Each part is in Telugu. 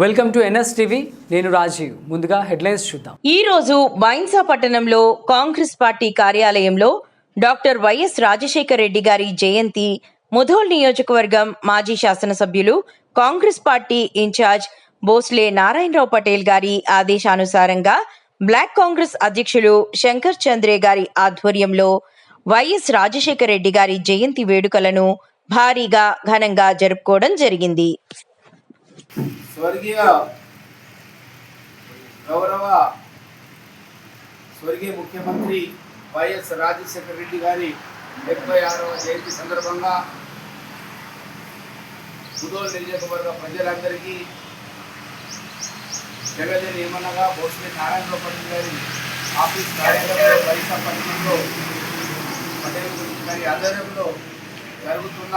Welcome to NS TV. నేను రాజీవ్. ముందుగా హెడ్లైన్స్ చూద్దాం. ఈ రోజు బైన్సా పట్టణంలో కాంగ్రెస్ పార్టీ కార్యాలయంలో doctor Y S Rajasekhara Reddy గారి జయంతి ముధోల్ నియోజకవర్గం మాజీ శాసనసభ్యులు కాంగ్రెస్ పార్టీ ఇన్ఛార్జ్ బోస్లే నారాయణరావు పటేల్ గారి ఆదేశానుసారంగా బ్లాక్ కాంగ్రెస్ అధ్యక్షులు శంకర్ చంద్రే గారి ఆధ్వర్యంలో వైఎస్ రాజశేఖర రెడ్డి గారి జయంతి వేడుకలను భారీగా ఘనంగా జరుపుకోవడం జరిగింది. స్వర్గీయ గౌరవ స్వర్గీయ ముఖ్యమంత్రి వైఎస్ రాజశేఖర రెడ్డి గారి డెబ్బై ఆరవ జయంతి సందర్భంగా కుదోలు నియోజకవర్గ ప్రజలందరికీ జగదేని ఏమనగా బోస్లే నారాయణరావు పటేల్ గారి ఆఫీస్ కార్యాలయంలో పరీక్షా పట్టణంలో పటేల్ గురించి గారి ఆధ్వర్యంలో జరుగుతున్న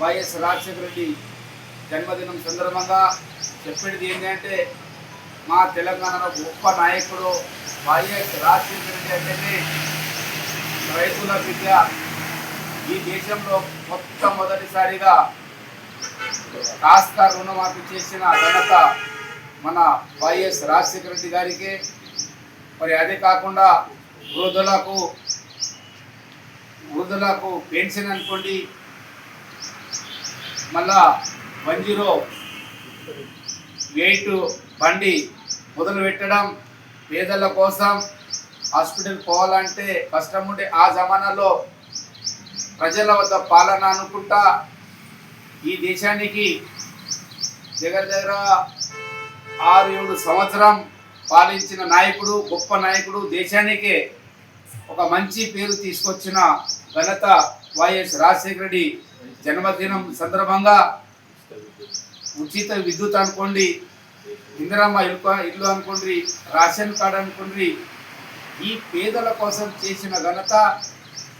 వైఎస్ రాజశేఖర రెడ్డి జన్మదినం సందర్భంగా చెప్పేది ఏంటంటే మా తెలంగాణలో గొప్ప నాయకుడు వైఎస్ రాజశేఖర రెడ్డి అంటేనే రైతుల విద్య ఈ దేశంలో మొట్టమొదటిసారిగా కాస్త రుణమాఫీ చేసిన ఘనత మన వైఎస్ రాజశేఖర రెడ్డి గారికి. మరి అదే కాకుండా వృద్ధులకు వృద్ధులకు పెన్షన్ అనుకోండి మళ్ళా వన్ జీరో ఎయిట్ బండి మొదలు పెట్టడం పేదల కోసం హాస్పిటల్ పోవాలంటే కష్టం ఉండే ఆ జమానాలో ప్రజల వద్ద పాలన అనుకుంటా ఈ దేశానికి దగ్గర దగ్గర ఆరు ఏడు సంవత్సరం పాలించిన నాయకుడు గొప్ప నాయకుడు దేశానికే ఒక మంచి పేరు తీసుకొచ్చిన ఘనత వైఎస్ రాజశేఖర రెడ్డి జన్మదినం సందర్భంగా ఉచిత విద్యుత్ అనుకోండి ఇందిరమ్మ ఇల్లు ఇల్లు అనుకోండి రేషన్ కార్డు అనుకోండి ఈ పేదల కోసం చేసిన ఘనత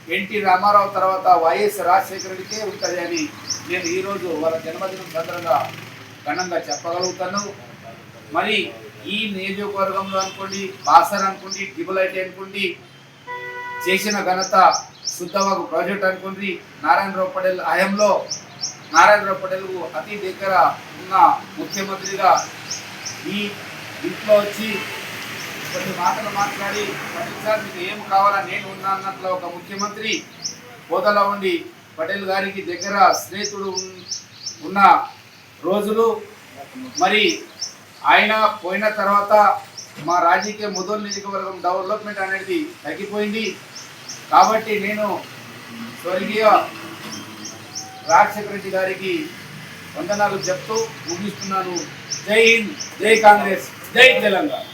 ఎన్టీ రామారావు తర్వాత వైఎస్ రాజశేఖర రెడ్డికే ఉంటుంది అని నేను ఈరోజు వాళ్ళ జన్మదినం సందర్భంగా ఘనంగా చెప్పగలుగుతాను. మరి ఈ నియోజకవర్గంలో అనుకోండి బాసర్ అనుకోండి ట్రిపుల్ ఐటీ అనుకోండి చేసిన ఘనత శుద్ధవాగు ప్రాజెక్ట్ అనుకోండి నారాయణరావు పటేల్ హయాంలో నారాయణరావు పటేల్ అతి దగ్గర ఉన్న ముఖ్యమంత్రిగా ఈ ఇంట్లో వచ్చి కొన్ని మాటలు మాట్లాడి పటేల్ సార్ మీకు ఏం కావాలా? నేను ఉన్నా అన్నట్లు ఒక ముఖ్యమంత్రి హోదాలో ఉండి పటేల్ గారికి దగ్గర స్నేహితుడు ఉన్న రోజులు మరి ఆయన పోయిన తర్వాత మా రాజకీయ ముదోలు నియోజకవర్గం డెవలప్మెంట్ అనేది తగ్గిపోయింది. కాబట్టి నేను స్వర్గీయ రాజశేఖర రెడ్డి గారికి వందనాలు చెప్తూ ముగిస్తున్నాను. జై హింద్ జై కాంగ్రెస్ జై తెలంగాణ.